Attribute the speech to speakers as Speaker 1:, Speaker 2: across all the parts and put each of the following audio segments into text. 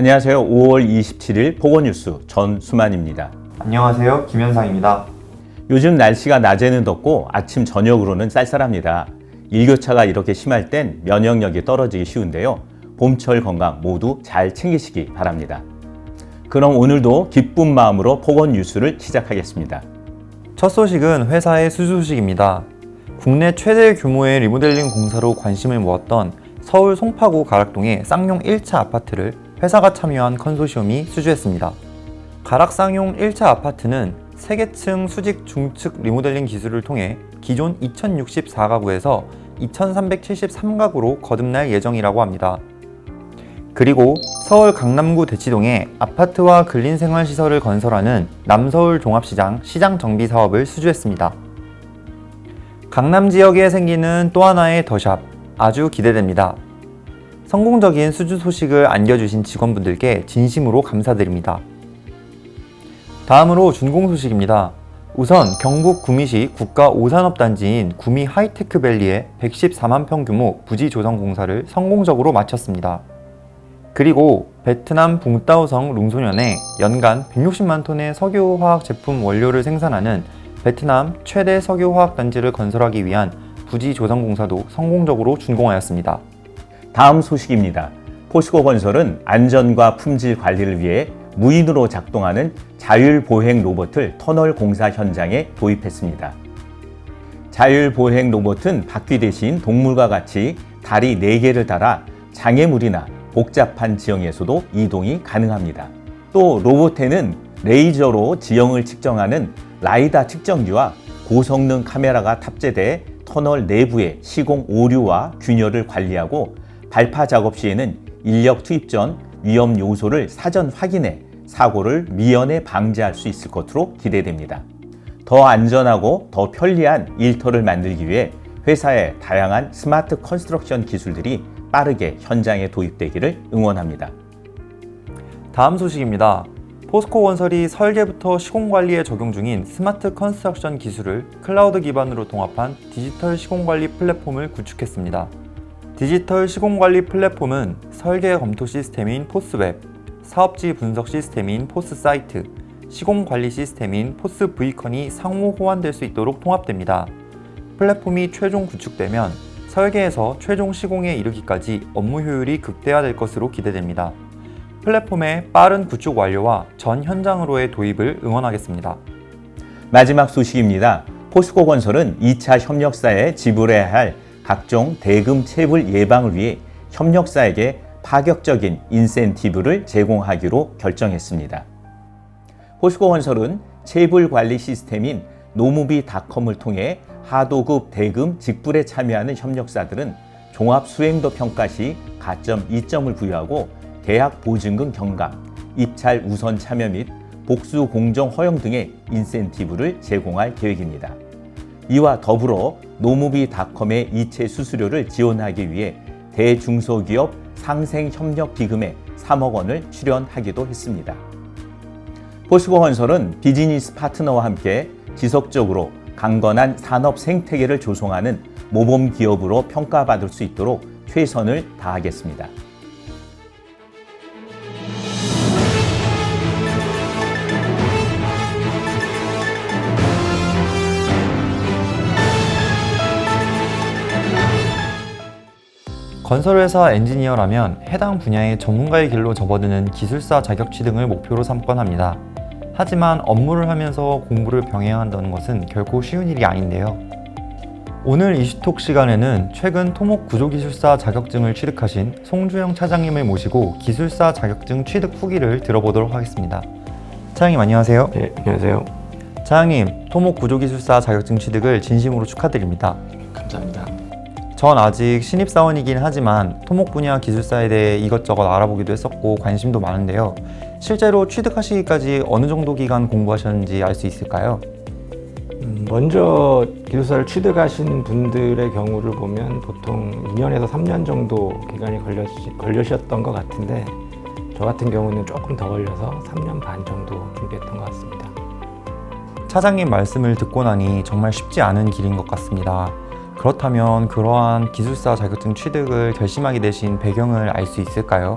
Speaker 1: 안녕하세요. 5월 27일 보건뉴스 전수만입니다.
Speaker 2: 안녕하세요. 김현상입니다.
Speaker 1: 요즘 날씨가 낮에는 덥고 아침 저녁으로는 쌀쌀합니다. 일교차가 이렇게 심할 땐 면역력이 떨어지기 쉬운데요. 봄철 건강 모두 잘 챙기시기 바랍니다. 그럼 오늘도 기쁜 마음으로 보건 뉴스를 시작하겠습니다.
Speaker 2: 첫 소식은 회사의 수주 소식입니다. 국내 최대 규모의 리모델링 공사로 관심을 모았던 서울 송파구 가락동의 쌍용 1차 아파트를 회사가 참여한 컨소시엄이 수주했습니다. 가락 쌍용 1차 아파트는 3개층 수직 중측 리모델링 기술을 통해 기존 2064가구에서 2373가구로 거듭날 예정이라고 합니다. 그리고 서울 강남구 대치동에 아파트와 근린생활시설을 건설하는 남서울 종합시장 시장 정비 사업을 수주했습니다. 강남 지역에 생기는 또 하나의 더샵 아주 기대됩니다. 성공적인 수주 소식을 안겨주신 직원분들께 진심으로 감사드립니다. 다음으로 준공 소식입니다. 우선 경북 구미시 국가 오산업단지인 구미 하이테크밸리의 114만 평 규모 부지 조성 공사를 성공적으로 마쳤습니다. 그리고 베트남 붕따오성 룽소년에 연간 160만 톤의 석유화학 제품 원료를 생산하는 베트남 최대 석유화학 단지를 건설하기 위한 부지 조성 공사도 성공적으로 준공하였습니다.
Speaker 1: 다음 소식입니다. 포스코 건설은 안전과 품질 관리를 위해 무인으로 작동하는 자율보행 로봇을 터널 공사 현장에 도입했습니다. 자율보행 로봇은 바퀴 대신 동물과 같이 다리 4개를 달아 장애물이나 복잡한 지형에서도 이동이 가능합니다. 또 로봇에는 레이저로 지형을 측정하는 라이다 측정기와 고성능 카메라가 탑재돼 터널 내부의 시공 오류와 균열을 관리하고 발파 작업 시에는 인력 투입 전 위험 요소를 사전 확인해 사고를 미연에 방지할 수 있을 것으로 기대됩니다. 더 안전하고 더 편리한 일터를 만들기 위해 회사의 다양한 스마트 컨스트럭션 기술들이 빠르게 현장에 도입되기를 응원합니다.
Speaker 2: 다음 소식입니다. 포스코 건설이 설계부터 시공 관리에 적용 중인 스마트 컨스트럭션 기술을 클라우드 기반으로 통합한 디지털 시공 관리 플랫폼을 구축했습니다. 디지털 시공 관리 플랫폼은 설계 검토 시스템인 포스웹, 사업지 분석 시스템인 포스사이트, 시공 관리 시스템인 포스 브이컨이 상호 호환될 수 있도록 통합됩니다. 플랫폼이 최종 구축되면 설계에서 최종 시공에 이르기까지 업무 효율이 극대화될 것으로 기대됩니다. 플랫폼의 빠른 구축 완료와 전 현장으로의 도입을 응원하겠습니다.
Speaker 1: 마지막 소식입니다. 포스코 건설은 2차 협력사에 지불해야 할 각종 대금 체불 예방을 위해 협력사에게 파격적인 인센티브를 제공하기로 결정했습니다. 포스코 건설은 체불 관리 시스템인 노무비닷컴을 통해 하도급 대금 직불에 참여하는 협력사들은 종합 수행도 평가 시 가점 2점을 부여하고 계약 보증금 경감, 입찰 우선 참여 및 복수 공정 허용 등의 인센티브를 제공할 계획입니다. 이와 더불어 노무비닷컴의 이체 수수료를 지원하기 위해 대중소기업 상생협력기금에 3억 원을 출연하기도 했습니다. 포스코 건설은 비즈니스 파트너와 함께 지속적으로 강건한 산업 생태계를 조성하는 모범 기업으로 평가받을 수 있도록 최선을 다하겠습니다.
Speaker 2: 건설회사 엔지니어라면 해당 분야의 전문가의 길로 접어드는 기술사 자격 취등을 목표로 삼곤 합니다. 하지만 업무를 하면서 공부를 병행한다는 것은 결코 쉬운 일이 아닌데요. 오늘 이슈톡 시간에는 최근 토목 구조기술사 자격증을 취득하신 송주영 차장님을 모시고 기술사 자격증 취득 후기를 들어보도록 하겠습니다. 차장님 안녕하세요.
Speaker 3: 네, 안녕하세요.
Speaker 2: 차장님, 토목 구조기술사 자격증 취득을 진심으로 축하드립니다.
Speaker 3: 감사합니다.
Speaker 2: 전 아직 신입사원이긴 하지만 토목 분야 기술사에 대해 이것저것 알아보기도 했었고 관심도 많은데요. 실제로 취득하시기까지 어느 정도 기간 공부하셨는지 알 수 있을까요?
Speaker 3: 음, 먼저 기술사를 취득하신 분들의 경우를 보면 보통 2년에서 3년 정도 기간이 걸려, 걸려셨던 것 같은데 저 같은 경우는 조금 더 걸려서 3년 반 정도 준비했던 것 같습니다.
Speaker 2: 차장님 말씀을 듣고 나니 정말 쉽지 않은 길인 것 같습니다. 그렇다면 그러한 기술사 자격증 취득을 결심하게 되신 배경을 알 수 있을까요?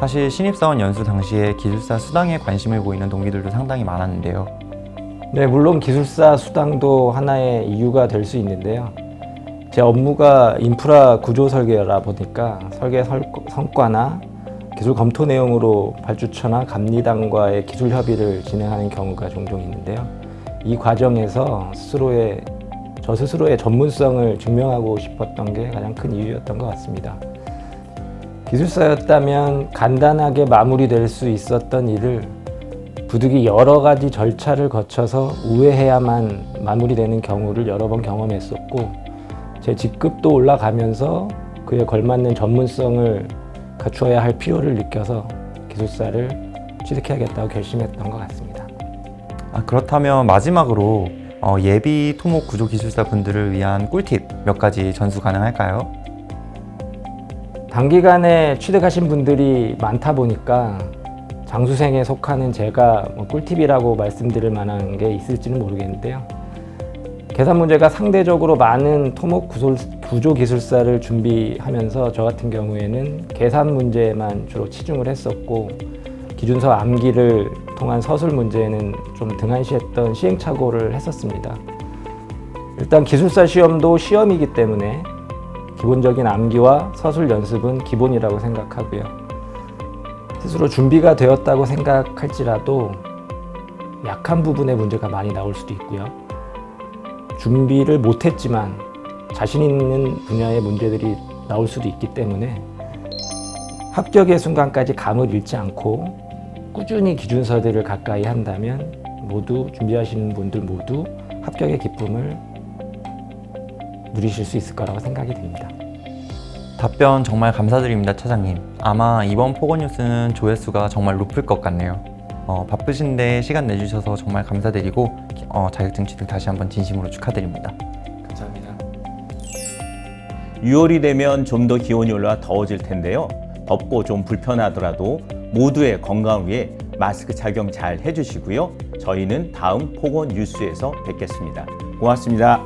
Speaker 2: 사실 신입사원 연수 당시에 기술사 수당에 관심을 보이는 동기들도 상당히 많았는데요.
Speaker 3: 네, 물론 기술사 수당도 하나의 이유가 될 수 있는데요. 제 업무가 인프라 구조 설계라 보니까 설계 설- 성과나 기술 검토 내용으로 발주처나 감리당과의 기술 협의를 진행하는 경우가 종종 있는데요. 이 과정에서 스스로의 저 스스로의 전문성을 증명하고 싶었던 게 가장 큰 이유였던 것 같습니다. 기술사였다면 간단하게 마무리될 수 있었던 일을 부득이 여러 가지 절차를 거쳐서 우회해야만 마무리되는 경우를 여러 번 경험했었고 제 직급도 올라가면서 그에 걸맞는 전문성을 갖추어야 할 필요를 느껴서 기술사를 취득해야겠다고 결심했던 것 같습니다.
Speaker 2: 아, 그렇다면 마지막으로 어, 예비 토목 구조 기술사 분들을 위한 꿀팁 몇 가지 전수 가능할까요?
Speaker 3: 단기간에 취득하신 분들이 많다 보니까 장수생에 속하는 제가 뭐 꿀팁이라고 말씀드릴 만한 게 있을지는 모르겠는데요. 계산 문제가 상대적으로 많은 토목 구조, 구조 기술사를 준비하면서 저 같은 경우에는 계산 문제만 주로 치중을 했었고 기준서 암기를 통한 서술 문제는 좀 등한시했던 시행착오를 했었습니다. 일단 기술사 시험도 시험이기 때문에 기본적인 암기와 서술 연습은 기본이라고 생각하고요. 스스로 준비가 되었다고 생각할지라도 약한 부분의 문제가 많이 나올 수도 있고요. 준비를 못했지만 자신 있는 분야의 문제들이 나올 수도 있기 때문에 합격의 순간까지 감을 잃지 않고 꾸준히 기준서들을 가까이 한다면 모두 준비하시는 분들 모두 합격의 기쁨을 누리실 수 있을 거라고 생각이 됩니다.
Speaker 2: 답변 정말 감사드립니다, 차장님. 아마 이번 포거 뉴스는 조회수가 정말 높을 것 같네요. 어, 바쁘신데 시간 내주셔서 정말 감사드리고 어, 자격증 취득 다시 한번 진심으로 축하드립니다.
Speaker 3: 감사합니다.
Speaker 1: 6월이 되면 좀 더 기온이 올라 더워질 텐데요. 덥고 좀 불편하더라도 모두의 건강 위해 마스크 착용 잘 해주시고요. 저희는 다음 폭원 뉴스에서 뵙겠습니다. 고맙습니다.